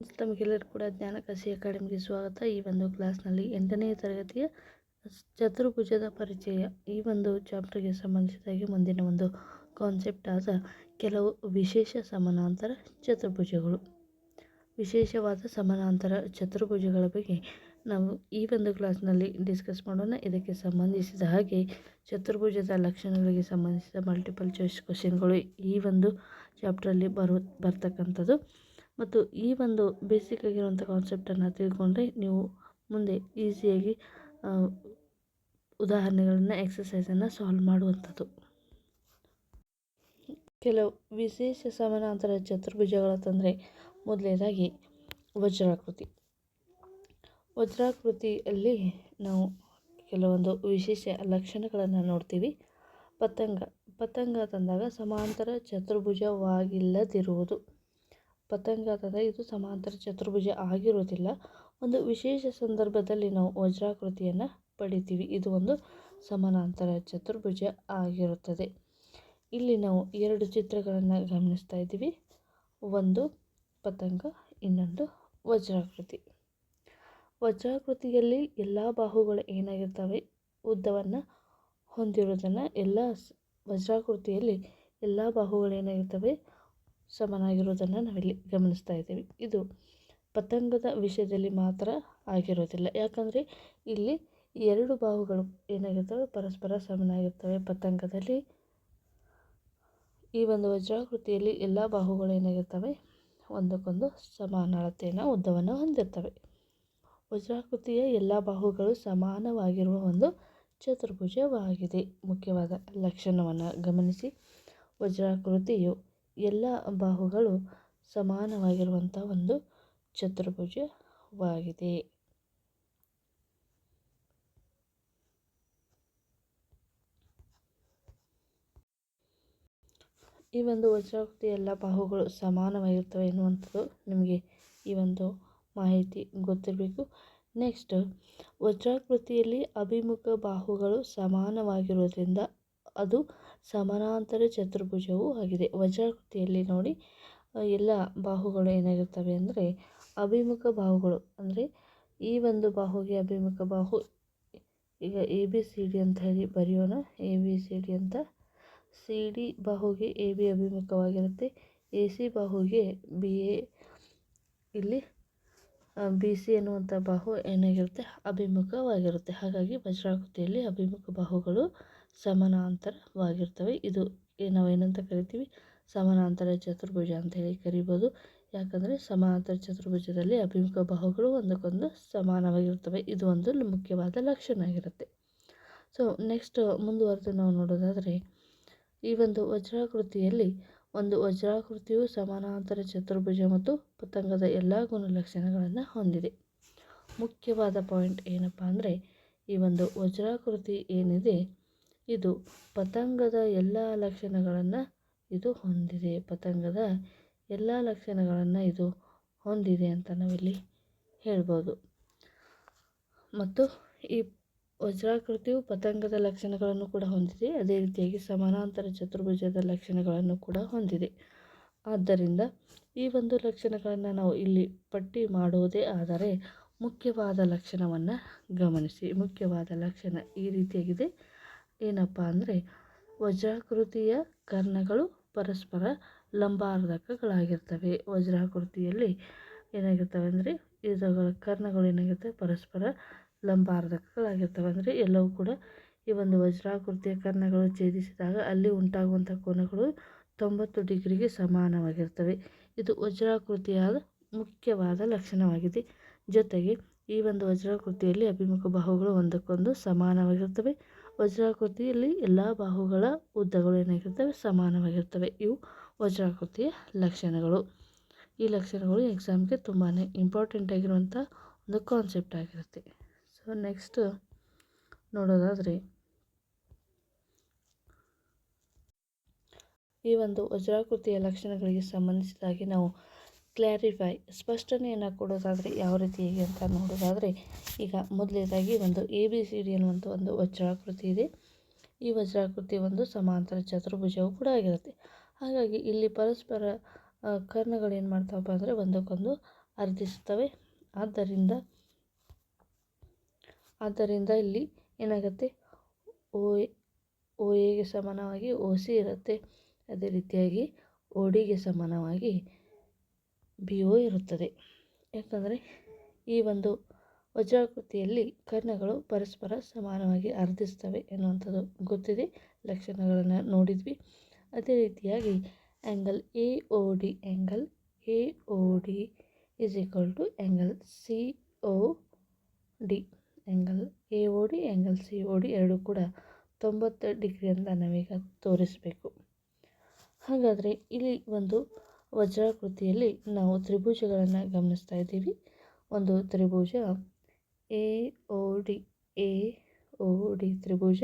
ತಮಗೆಲ್ಲರೂ ಕೂಡ ಜ್ಞಾನ ಕಸಿ ಅಕಾಡೆಮಿಗೆ ಸ್ವಾಗತ. ಈ ಒಂದು ಕ್ಲಾಸ್ನಲ್ಲಿ ಎಂಟನೇ ತರಗತಿಯ ಚತುರ್ಭುಜದ ಪರಿಚಯ. ಈ ಒಂದು ಚಾಪ್ಟರ್ಗೆ ಸಂಬಂಧಿಸಿದಾಗೆ ಮುಂದಿನ ಒಂದು ಕಾನ್ಸೆಪ್ಟ್ ಆದ ಕೆಲವು ವಿಶೇಷ ಸಮಾನಾಂತರ ಚತುರ್ಭುಜಗಳು. ವಿಶೇಷವಾದ ಸಮಾನಾಂತರ ಚತುರ್ಭುಜಗಳ ಬಗ್ಗೆ ನಾವು ಈ ಒಂದು ಕ್ಲಾಸ್ನಲ್ಲಿ ಡಿಸ್ಕಸ್ ಮಾಡೋಣ. ಇದಕ್ಕೆ ಸಂಬಂಧಿಸಿದ ಹಾಗೆ ಚತುರ್ಭುಜದ ಲಕ್ಷಣಗಳಿಗೆ ಸಂಬಂಧಿಸಿದ ಮಲ್ಟಿಪಲ್ ಚಾಯ್ಸ್ ಕ್ವಶನ್ಗಳು ಈ ಒಂದು ಚಾಪ್ಟ್ರಲ್ಲಿ ಬರು, ಬರ್ತಕ್ಕಂಥದ್ದು. ಮತ್ತು ಈ ಒಂದು ಬೇಸಿಕ್ ಆಗಿರುವಂಥ ಕಾನ್ಸೆಪ್ಟನ್ನು ತಿಳ್ಕೊಂಡ್ರೆ ನೀವು ಮುಂದೆ ಈಸಿಯಾಗಿ ಉದಾಹರಣೆಗಳನ್ನು ಎಕ್ಸಸೈಸನ್ನು ಸಾಲ್ವ್ ಮಾಡುವಂಥದ್ದು. ಕೆಲವು ವಿಶೇಷ ಸಮಾನಾಂತರ ಚತುರ್ಭುಜಗಳ ತಂದರೆ ಮೊದಲನೇದಾಗಿ ವಜ್ರಾಕೃತಿ. ವಜ್ರಾಕೃತಿಯಲ್ಲಿ ನಾವು ಕೆಲವೊಂದು ವಿಶೇಷ ಲಕ್ಷಣಗಳನ್ನು ನೋಡ್ತೀವಿ. ಪತಂಗ. ಪತಂಗ ತಂದಾಗ ಸಮಾಂತರ ಚತುರ್ಭುಜವಾಗಿಲ್ಲದಿರುವುದು. ಪತಂಗ ಅಂತಂದರೆ ಇದು ಸಮಾಂತರ ಚತುರ್ಭುಜ ಆಗಿರುವುದಿಲ್ಲ. ಒಂದು ವಿಶೇಷ ಸಂದರ್ಭದಲ್ಲಿ ನಾವು ವಜ್ರಾಕೃತಿಯನ್ನು ಪಡಿತೀವಿ. ಇದು ಒಂದು ಸಮಾನಾಂತರ ಚತುರ್ಭುಜ ಆಗಿರುತ್ತದೆ. ಇಲ್ಲಿ ನಾವು ಎರಡು ಚಿತ್ರಗಳನ್ನು ಗಮನಿಸ್ತಾ ಇದ್ದೀವಿ. ಒಂದು ಪತಂಗ, ಇನ್ನೊಂದು ವಜ್ರಾಕೃತಿ. ವಜ್ರಾಕೃತಿಯಲ್ಲಿ ಎಲ್ಲ ಬಾಹುಗಳು ಏನಾಗಿರ್ತವೆ? ಉದ್ದವನ್ನು ಹೊಂದಿರೋದನ್ನು ಎಲ್ಲ ವಜ್ರಾಕೃತಿಯಲ್ಲಿ ಎಲ್ಲ ಬಾಹುಗಳು ಏನಾಗಿರ್ತವೆ? ಸಮನಾಗಿರೋದನ್ನು ನಾವಿಲ್ಲಿ ಗಮನಿಸ್ತಾ ಇದ್ದೀವಿ. ಇದು ಪತಂಗದ ವಿಷಯದಲ್ಲಿ ಮಾತ್ರ ಆಗಿರೋದಿಲ್ಲ ಯಾಕಂದರೆ ಇಲ್ಲಿ ಎರಡು ಬಾಹುಗಳು ಏನಾಗಿರ್ತವೆ? ಪರಸ್ಪರ ಸಮನಾಗಿರ್ತವೆ ಪತಂಗದಲ್ಲಿ ಈ ಒಂದು ವಜ್ರಾಕೃತಿಯಲ್ಲಿ ಎಲ್ಲ ಬಾಹುಗಳು ಏನಾಗಿರ್ತವೆ? ಒಂದಕ್ಕೊಂದು ಸಮಾನ ಅಳತೆಯನ್ನು ಉದ್ದವನ್ನು ಹೊಂದಿರ್ತವೆ. ವಜ್ರಾಕೃತಿಯ ಎಲ್ಲ ಬಾಹುಗಳು ಸಮಾನವಾಗಿರುವ ಒಂದು ಚತುರ್ಭುಜವಾಗಿದೆ. ಮುಖ್ಯವಾದ ಲಕ್ಷಣವನ್ನು ಗಮನಿಸಿ. ವಜ್ರಾಕೃತಿಯು ಎಲ್ಲ ಬಾಹುಗಳು ಸಮಾನವಾಗಿರುವಂಥ ಒಂದು ಚತುರ್ಭುಜವಾಗಿದೆ. ಈ ಒಂದು ವಜ್ರಾಕೃತಿ ಎಲ್ಲ ಬಾಹುಗಳು ಸಮಾನವಾಗಿರ್ತವೆ ಎನ್ನುವಂಥದ್ದು ನಿಮಗೆ ಈ ಒಂದು ಮಾಹಿತಿ ಗೊತ್ತಿರಬೇಕು. ನೆಕ್ಸ್ಟ್ ವಜ್ರಾಕೃತಿಯಲ್ಲಿ ಅಭಿಮುಖ ಬಾಹುಗಳು ಸಮಾನವಾಗಿರೋದ್ರಿಂದ ಅದು ಸಮಾನಾಂತರ ಚತುರ್ಭುಜವೂ ಆಗಿದೆ. ವಜ್ರಾಕೃತಿಯಲ್ಲಿ ನೋಡಿ ಎಲ್ಲ ಬಾಹುಗಳು ಏನಾಗಿರ್ತವೆ ಅಂದರೆ, ಅಭಿಮುಖ ಬಾಹುಗಳು. ಅಂದರೆ, ಈ ಒಂದು ಬಾಹುಗೆ ಅಭಿಮುಖ ಬಾಹು, ಈಗ ಎ ಬಿ ಸಿ ಡಿ ಅಂತ ಹೇಳಿ ಬರೆಯೋಣ. ಎ ಬಿ ಸಿ ಡಿ ಅಂತ. ಸಿ ಡಿ ಬಾಹುಗೆ ಎ ಬಿ ಅಭಿಮುಖವಾಗಿರುತ್ತೆ. ಎ ಸಿ ಬಾಹುಗೆ ಬಿ ಎ ಇಲ್ಲಿ ಬಿ ಸಿ ಎನ್ನುವಂಥ ಬಾಹು ಏನಾಗಿರುತ್ತೆ? ಅಭಿಮುಖವಾಗಿರುತ್ತೆ. ಹಾಗಾಗಿ ವಜ್ರಾಕೃತಿಯಲ್ಲಿ ಅಭಿಮುಖ ಬಾಹುಗಳು ಸಮಾನಾಂತರವಾಗಿರ್ತವೆ. ಇದು ನಾವು ಏನಂತ ಕರಿತೀವಿ? ಸಮಾನಾಂತರ ಚತುರ್ಭುಜ ಅಂತ ಹೇಳಿ ಕರಿಬೋದು. ಯಾಕಂದರೆ ಸಮಾನಾಂತರ ಚತುರ್ಭುಜದಲ್ಲಿ ಅಭಿಮುಖ ಬಾಹುಗಳು ಒಂದಕ್ಕೊಂದು ಸಮಾನವಾಗಿರ್ತವೆ. ಇದು ಒಂದು ಮುಖ್ಯವಾದ ಲಕ್ಷಣ ಆಗಿರುತ್ತೆ. ಸೊ ನೆಕ್ಸ್ಟ್ ಮುಂದುವರೆದು ನಾವು ನೋಡೋದಾದರೆ, ಈ ಒಂದು ವಜ್ರಾಕೃತಿಯಲ್ಲಿ ಒಂದು ವಜ್ರಾಕೃತಿಯು ಸಮಾನಾಂತರ ಚತುರ್ಭುಜ ಮತ್ತು ಪತಂಗದ ಎಲ್ಲ ಗುಣಲಕ್ಷಣಗಳನ್ನು ಹೊಂದಿದೆ. ಮುಖ್ಯವಾದ ಪಾಯಿಂಟ್ ಏನಪ್ಪ ಅಂದರೆ, ಈ ಒಂದು ವಜ್ರಾಕೃತಿ ಏನಿದೆ ಇದು ಪತಂಗದ ಎಲ್ಲ ಲಕ್ಷಣಗಳನ್ನು ಇದು ಹೊಂದಿದೆ. ಪತಂಗದ ಎಲ್ಲ ಲಕ್ಷಣಗಳನ್ನು ಇದು ಹೊಂದಿದೆ ಅಂತ ನಾವಿಲ್ಲಿ ಹೇಳ್ಬೋದು. ಮತ್ತು ಈ ವಜ್ರಾಕೃತಿಯು ಪತಂಗದ ಲಕ್ಷಣಗಳನ್ನು ಕೂಡ ಹೊಂದಿದೆ. ಅದೇ ರೀತಿಯಾಗಿ ಸಮಾನಾಂತರ ಚತುರ್ಭುಜದ ಲಕ್ಷಣಗಳನ್ನು ಕೂಡ ಹೊಂದಿದೆ. ಆದ್ದರಿಂದ ಈ ಒಂದು ಲಕ್ಷಣಗಳನ್ನು ನಾವು ಇಲ್ಲಿ ಪಟ್ಟಿ ಮಾಡುವುದೇ ಆದರೆ ಮುಖ್ಯವಾದ ಲಕ್ಷಣವನ್ನು ಗಮನಿಸಿ. ಮುಖ್ಯವಾದ ಲಕ್ಷಣ ಈ ರೀತಿಯಾಗಿದೆ. ಏನಪ್ಪ ಅಂದರೆ ವಜ್ರಾಕೃತಿಯ ಕರ್ಣಗಳು ಪರಸ್ಪರ ಲಂಬಾರ್ಧಕಗಳಾಗಿರ್ತವೆ. ವಜ್ರಾಕೃತಿಯಲ್ಲಿ ಏನಾಗಿರ್ತವೆ ಅಂದರೆ ಇದುಗಳ ಕರ್ಣಗಳು ಏನಾಗಿರ್ತವೆ? ಪರಸ್ಪರ ಲಂಬಾರ್ಧಕಗಳಾಗಿರ್ತವೆ. ಅಂದರೆ ಎಲ್ಲವೂ ಕೂಡ ಈ ಒಂದು ವಜ್ರಾಕೃತಿಯ ಕರ್ಣಗಳು ಛೇದಿಸಿದಾಗ ಅಲ್ಲಿ ಉಂಟಾಗುವಂಥ ಕೋನಗಳು ತೊಂಬತ್ತು ಡಿಗ್ರಿಗೆ ಸಮಾನವಾಗಿರ್ತವೆ. ಇದು ವಜ್ರಾಕೃತಿಯಾದ ಮುಖ್ಯವಾದ ಲಕ್ಷಣವಾಗಿದೆ. ಜೊತೆಗೆ ಈ ಒಂದು ವಜ್ರಾಕೃತಿಯಲ್ಲಿ ಅಭಿಮುಖ ಬಾಹುಗಳು ಒಂದಕ್ಕೊಂದು ಸಮಾನವಾಗಿರ್ತವೆ. ವಜ್ರಾಕೃತಿಯಲ್ಲಿ ಎಲ್ಲ ಬಾಹುಗಳ ಉದ್ದಗಳು ಏನಾಗಿರ್ತವೆ? ಸಮಾನವಾಗಿರ್ತವೆ. ಇವು ವಜ್ರಾಕೃತಿಯ ಲಕ್ಷಣಗಳು. ಈ ಲಕ್ಷಣಗಳು ಎಕ್ಸಾಮ್ಗೆ ತುಂಬಾ ಇಂಪಾರ್ಟೆಂಟ್ ಆಗಿರುವಂಥ ಒಂದು ಕಾನ್ಸೆಪ್ಟ್ ಆಗಿರುತ್ತೆ. ಸೊ ನೆಕ್ಸ್ಟ್ ನೋಡೋದಾದರೆ, ಈ ಒಂದು ವಜ್ರಾಕೃತಿಯ ಲಕ್ಷಣಗಳಿಗೆ ಸಂಬಂಧಿಸಿದಾಗಿ ನಾವು ಕ್ಲಾರಿಫೈ ಸ್ಪಷ್ಟನೆಯನ್ನು ಕೊಡೋದಾದರೆ ಯಾವ ರೀತಿ ಹೇಗೆ ಅಂತ ನೋಡೋದಾದರೆ, ಈಗ ಮೊದಲನೇದಾಗಿ ಒಂದು ಎ ಬಿ ಸಿ ಡಿ ಅನ್ನುವಂಥ ಒಂದು ವಜ್ರಾಕೃತಿ ಇದೆ. ಈ ವಜ್ರಾಕೃತಿ ಒಂದು ಸಮಾಂತರ ಚತುರ್ಭುಜವು ಕೂಡ ಆಗಿರುತ್ತೆ. ಹಾಗಾಗಿ ಇಲ್ಲಿ ಪರಸ್ಪರ ಕರ್ಣಗಳು ಏನು ಮಾಡ್ತಾವಪ್ಪ ಅಂದರೆ ಒಂದಕ್ಕೊಂದು ಅರ್ಧಿಸುತ್ತವೆ. ಆದ್ದರಿಂದ ಆದ್ದರಿಂದ ಇಲ್ಲಿ ಏನಾಗುತ್ತೆ? ಓ ಓ ಎಗೆ ಸಮಾನವಾಗಿ, ಓ ಸಿ ಇರುತ್ತೆ. ಅದೇ ರೀತಿಯಾಗಿ, ಓ ಡಿಗೆ ಸಮಾನವಾಗಿ ಬಿ ಒ ಇರುತ್ತದೆ. ಯಾಕಂದರೆ ಈ ಒಂದು ವಜ್ರಾಕೃತಿಯಲ್ಲಿ ಕರ್ಣಗಳು ಪರಸ್ಪರ ಸಮಾನವಾಗಿ ಅರ್ಧಿಸ್ತವೆ ಎನ್ನುವಂಥದ್ದು ಗೊತ್ತಿದೆ. ಲಕ್ಷಣಗಳನ್ನು ನೋಡಿದ್ವಿ. ಅದೇ ರೀತಿಯಾಗಿ angle A O D angle A O D is equal to angle C O D angle A O D angle C O D ಎರಡು ಕೂಡ ತೊಂಬತ್ತು ಡಿಗ್ರಿ ಅಂತ ನಾವೀಗ ತೋರಿಸಬೇಕು. ಹಾಗಾದರೆ ಇಲ್ಲಿ ಒಂದು ವಜ್ರಾಕೃತಿಯಲ್ಲಿ ನಾವು ತ್ರಿಭುಜಗಳನ್ನು ಗಮನಿಸ್ತಾ ಇದ್ದೀವಿ. ಒಂದು ತ್ರಿಭುಜ, A O D, A O D ತ್ರಿಭುಜ,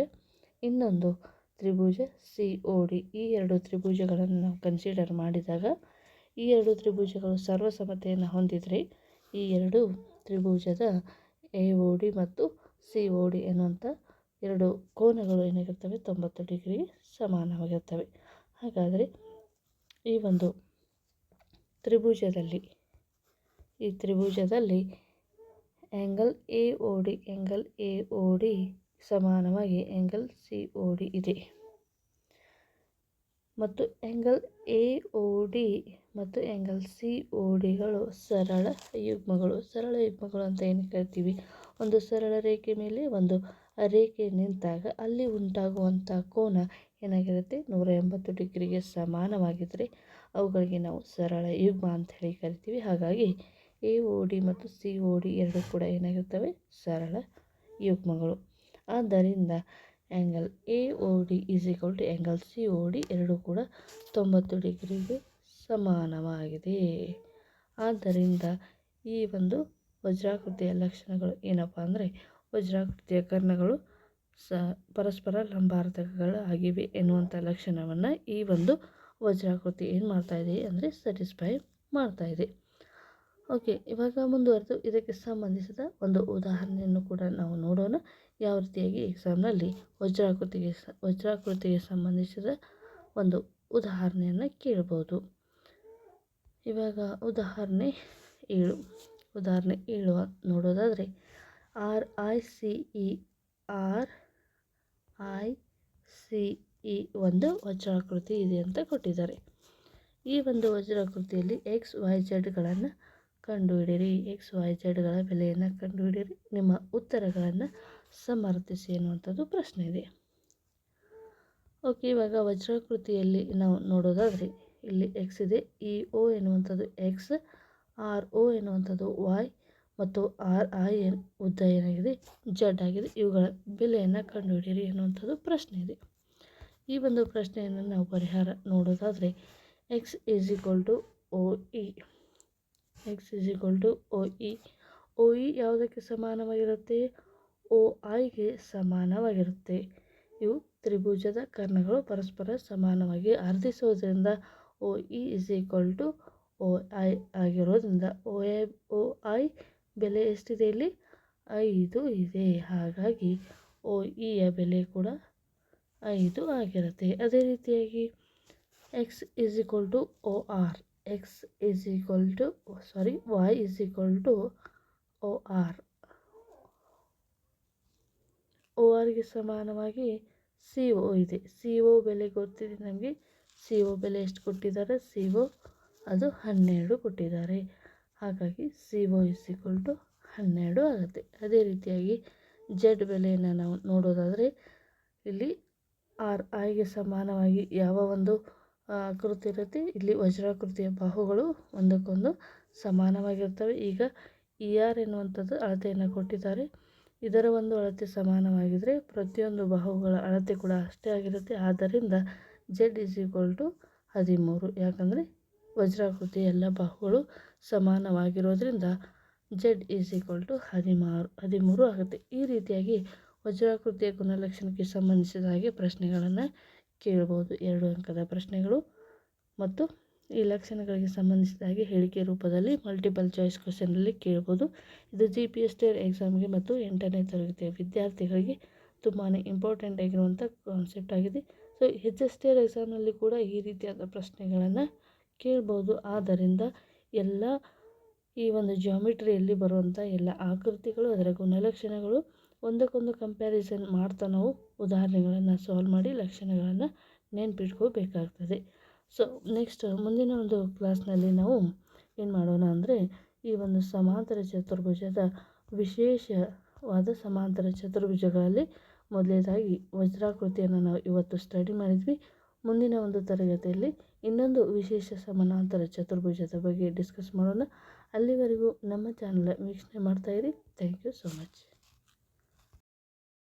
ಇನ್ನೊಂದು ತ್ರಿಭುಜ, ಸಿ ಒ ಡಿ. ಈ ಎರಡು ತ್ರಿಭುಜಗಳನ್ನು ನಾವು ಕನ್ಸಿಡರ್ ಮಾಡಿದಾಗ, ಈ ಎರಡು ತ್ರಿಭುಜಗಳು ಸರ್ವಸಮತೆಯನ್ನು ಹೊಂದಿದರೆ, ಈ ಎರಡು ತ್ರಿಭುಜದ ಎ, ಓ, ಡಿ ಮತ್ತು ಸಿ, ಓ, ಡಿ ಎನ್ನುವಂಥ ಎರಡು ಕೋನಗಳು ಏನಾಗಿರ್ತವೆ? ತೊಂಬತ್ತು ಡಿಗ್ರಿ ಸಮಾನವಾಗಿರ್ತವೆ. ಹಾಗಾದರೆ ಈ ಒಂದು ತ್ರಿಭುಜದಲ್ಲಿ. ಈ ತ್ರಿಭುಜದಲ್ಲಿ angle A O D angle A O D ಸಮಾನವಾಗಿ ಆ್ಯಂಗಲ್ ಸಿ ಒ ಡಿ ಇದೆ. ಮತ್ತು ಆ್ಯಂಗಲ್ ಎ ಒ ಡಿ ಮತ್ತು ಆ್ಯಂಗಲ್ ಸಿ ಒ ಡಿಗಳು ಸರಳ ಯುಗ್ಮಗಳು. ಸರಳ ಯುಗ್ಮಗಳು ಅಂತ ಏನು ಕರಿತೀವಿ ಒಂದು ಸರಳ ರೇಖೆ ಮೇಲೆ ಒಂದು ರೇಖೆ ನಿಂತಾಗ ಅಲ್ಲಿ ಉಂಟಾಗುವಂಥ ಕೋನ ಏನಾಗಿರುತ್ತೆ? ನೂರ ಎಂಬತ್ತು ಡಿಗ್ರಿಗೆ ಸಮಾನವಾಗಿದ್ದರೆ ಅವುಗಳಿಗೆ ನಾವು ಸರಳ ಯುಗ್ಮ ಅಂತ ಹೇಳಿ ಕರಿತೀವಿ. ಹಾಗಾಗಿ ಎ, ಓ, ಡಿ ಮತ್ತು ಸಿ ಒ ಡಿ ಎರಡು ಕೂಡ ಏನಾಗಿರ್ತವೆ? ಸರಳ ಯುಗ್ಮಗಳು. ಆದ್ದರಿಂದ angle A, O, D is equal to angle C O D ಎರಡು ಕೂಡ ತೊಂಬತ್ತು ಡಿಗ್ರಿಗೆ ಸಮಾನವಾಗಿದೆ. ಆದ್ದರಿಂದ ಈ ಒಂದು ವಜ್ರಾಕೃತಿಯ ಲಕ್ಷಣಗಳು ಏನಪ್ಪ ಅಂದರೆ, ವಜ್ರಾಕೃತಿಯ ಕರ್ಣಗಳು ಸ, ಪರಸ್ಪರ ಲಂಬಾರ್ಧಕಗಳು ಆಗಿವೆ ಎನ್ನುವಂಥ ಲಕ್ಷಣವನ್ನು ಈ ಒಂದು ವಜ್ರಾಕೃತಿ ಏನು ಮಾಡ್ತಾ ಇದೆ ಅಂದರೆ ಸ್ಯಾಟಿಸ್ಫೈ ಮಾಡ್ತಾ ಇದೆ. ಓಕೆ ಇವಾಗ ಮುಂದುವರೆದು. ಇದಕ್ಕೆ ಸಂಬಂಧಿಸಿದ ಒಂದು ಉದಾಹರಣೆಯನ್ನು ಕೂಡ ನಾವು ನೋಡೋಣ. ಯಾವ ರೀತಿಯಾಗಿ ಎಕ್ಸಾಮ್ನಲ್ಲಿ ವಜ್ರಾಕೃತಿಗೆ ಸ, ವಜ್ರಾಕೃತಿಗೆ ಸಂಬಂಧಿಸಿದ ಒಂದು ಉದಾಹರಣೆಯನ್ನು ಕೇಳ್ಬೋದು. ಇವಾಗ ಉದಾಹರಣೆ ಏಳು. ಉದಾಹರಣೆ ಏಳು ನೋಡೋದಾದರೆ R I C E R I C E ಒಂದು ವಜ್ರಾಕೃತಿ ಇದೆ ಅಂತ ಕೊಟ್ಟಿದ್ದಾರೆ. ಈ ಒಂದು ವಜ್ರಾಕೃತಿಯಲ್ಲಿ ಎಕ್ಸ್ ವೈ ಝೆಡ್ಗಳನ್ನು ಕಂಡುಹಿಡಿಯಿರಿ. ಎಕ್ಸ್ ವೈ ಝೆಡ್ಗಳ ಬೆಲೆಯನ್ನು ಕಂಡುಹಿಡಿಯಿರಿ. ನಿಮ್ಮ ಉತ್ತರಗಳನ್ನು ಸಮರ್ಥಿಸಿ ಅನ್ನುವಂಥದ್ದು ಪ್ರಶ್ನೆ ಇದೆ. ಓಕೆ ಇವಾಗ ವಜ್ರಾಕೃತಿಯಲ್ಲಿ ನಾವು ನೋಡೋದಾದರೆ, ಇಲ್ಲಿ ಎಕ್ಸ್ ಇದೆ ಇ ಒ ಎನ್ನುವಂಥದ್ದು ಎಕ್ಸ್ ಆರ್ ಒ ಎನ್ನುವಂಥದ್ದು ವಾಯ್ ಮತ್ತು ಆರ್ ಐ ಎನ್ ಉದ್ದ ಏನಾಗಿದೆ ಜಡ್ ಆಗಿದೆ. ಇವುಗಳ ಬೆಲೆಯನ್ನು ಕಂಡುಹಿಡಿಯಿರಿ ಅನ್ನುವಂಥದ್ದು ಪ್ರಶ್ನೆ ಇದೆ. ಈ ಒಂದು ಪ್ರಶ್ನೆಯನ್ನು ನಾವು ಪರಿಹಾರ ನೋಡೋದಾದರೆ X is equal to O E X is equal to O E O E ಯಾವುದಕ್ಕೆ ಸಮಾನವಾಗಿರುತ್ತೆ? ಒ ಐಗೆ ಸಮಾನವಾಗಿರುತ್ತೆ. ಇವು ತ್ರಿಭುಜದ ಕರ್ಣಗಳು ಪರಸ್ಪರ ಸಮಾನವಾಗಿ ಅರ್ಧಿಸುವುದರಿಂದ O E is equal to O I ಆಗಿರೋದ್ರಿಂದ ಒ ಐ ಒ ಐ ಬೆಲೆ ಎಷ್ಟಿದೆ ಇಲ್ಲಿ? ಐದು ಇದೆ. ಹಾಗಾಗಿ ಒ ಇಯ ಬೆಲೆ ಕೂಡ ಐದು ಆಗಿರುತ್ತೆ. ಅದೇ ರೀತಿಯಾಗಿ X is equal to O R X is equal to sorry Y is equal to O R O ಆರ್ಗೆ ಸಮಾನವಾಗಿ ಸಿ ಒ ಇದೆ. ಸಿ ಒ ಬೆಲೆ ಗೊತ್ತಿದೆ ನಮಗೆ. ಸಿ ಒ ಬೆಲೆ ಎಷ್ಟು ಕೊಟ್ಟಿದ್ದಾರೆ? ಸಿ ಒ ಅದು ಹನ್ನೆರಡು ಕೊಟ್ಟಿದ್ದಾರೆ. ಹಾಗಾಗಿ C O is equal to ಹನ್ನೆರಡು ಆಗುತ್ತೆ. ಅದೇ ರೀತಿಯಾಗಿ ಜೆಡ್ ಬೆಲೆಯನ್ನು ನಾವು ನೋಡೋದಾದರೆ ಇಲ್ಲಿ ಆರ್ ಐಗೆ ಸಮಾನವಾಗಿ ಯಾವ ಒಂದು ಆಕೃತಿ ಇರುತ್ತೆ, ಇಲ್ಲಿ ವಜ್ರಾಕೃತಿಯ ಬಾಹುಗಳು ಒಂದಕ್ಕೊಂದು ಸಮಾನವಾಗಿರ್ತವೆ ಈಗ ಇ ಆರ್ ಎನ್ನುವಂಥದ್ದು ಅಳತೆಯನ್ನು ಕೊಟ್ಟಿದ್ದಾರೆ. ಇದರ ಒಂದು ಅಳತೆ ಸಮಾನವಾಗಿದ್ದರೆ ಪ್ರತಿಯೊಂದು ಬಾಹುಗಳ ಅಳತೆ ಕೂಡ ಅಷ್ಟೇ ಆಗಿರುತ್ತೆ. ಆದ್ದರಿಂದ ಜೆಡ್ ಇಸ್ ಈಕ್ವಲ್ ಟು ಹದಿಮೂರು. ಯಾಕಂದರೆ ವಜ್ರಾಕೃತಿ ಎಲ್ಲ ಬಾಹುಗಳು ಸಮಾನವಾಗಿರೋದ್ರಿಂದ ಜೆಡ್ ಈಸ್ ಈಕ್ವಲ್ ಟು ಹದಿಮಾರು, ಹದಿಮೂರು ಆಗುತ್ತೆ. ಈ ರೀತಿಯಾಗಿ ವಜ್ರಾಕೃತಿಯ ಗುಣಲಕ್ಷಣಕ್ಕೆ ಸಂಬಂಧಿಸಿದ ಹಾಗೆ ಪ್ರಶ್ನೆಗಳನ್ನು ಕೇಳ್ಬೋದು. ಎರಡು ಅಂಕದ ಪ್ರಶ್ನೆಗಳು. ಮತ್ತು ಈ ಲಕ್ಷಣಗಳಿಗೆ ಸಂಬಂಧಿಸಿದ ಹಾಗೆ ಹೇಳಿಕೆ ರೂಪದಲ್ಲಿ ಮಲ್ಟಿಪಲ್ ಚಾಯ್ಸ್ ಕ್ವಶನಲ್ಲಿ ಕೇಳ್ಬೋದು. ಇದು ಜಿ ಪಿ ಎಸ್ ಟಿ ಎಕ್ಸಾಮ್ಗೆ ಮತ್ತು ಎಂಟನೇ ತರಗತಿಯ ವಿದ್ಯಾರ್ಥಿಗಳಿಗೆ ತುಂಬಾ ಇಂಪಾರ್ಟೆಂಟ್ ಆಗಿರುವಂಥ ಕಾನ್ಸೆಪ್ಟ್ ಆಗಿದೆ. So H S T R ಎಕ್ಸಾಮ್ನಲ್ಲಿ ಕೂಡ ಈ ರೀತಿಯಾದ ಪ್ರಶ್ನೆಗಳನ್ನು ಕೇಳ್ಬೋದು. ಆದ್ದರಿಂದ ಎಲ್ಲ ಈ ಒಂದು ಜಾಮಿಟ್ರಿಯಲ್ಲಿ ಬರುವಂಥ ಎಲ್ಲ ಆಕೃತಿಗಳು, ಅದರ ಗುಣಲಕ್ಷಣಗಳು ಒಂದಕ್ಕೊಂದು ಕಂಪ್ಯಾರಿಸನ್ ಮಾಡ್ತಾ ನಾವು ಉದಾಹರಣೆಗಳನ್ನು ಸಾಲ್ವ್ ಮಾಡಿ ಲಕ್ಷಣಗಳನ್ನು ನೆನ್ಪಿಟ್ಕೋಬೇಕಾಗ್ತದೆ. ಸೊ ನೆಕ್ಸ್ಟ್ ಮುಂದಿನ ಒಂದು ಕ್ಲಾಸ್ನಲ್ಲಿ ನಾವು ಏನು ಮಾಡೋಣ ಅಂದರೆ ಈ ಒಂದು ಸಮಾಂತರ ಚತುರ್ಭುಜದ ವಿಶೇಷವಾದ ಸಮಾಂತರ ಚತುರ್ಭುಜಗಳಲ್ಲಿ ಮೊದಲನೇದಾಗಿ ವಜ್ರಾಕೃತಿಯನ್ನು ನಾವು ಇವತ್ತು ಸ್ಟಡಿ ಮಾಡಿದ್ವಿ. ಮುಂದಿನ ಒಂದು ತರಗತಿಯಲ್ಲಿ ಇನ್ನೊಂದು ವಿಶೇಷ ಸಮಾನಾಂತರ ಚತುರ್ಭುಜದ ಬಗ್ಗೆ ಡಿಸ್ಕಸ್ ಮಾಡೋಣ. ಅಲ್ಲಿವರೆಗೂ ನಮ್ಮ ಚಾನಲ್ ವೀಕ್ಷಣೆ ಮಾಡ್ತಾಯಿರಿ ಥ್ಯಾಂಕ್ ಯು ಸೊ ಮಚ್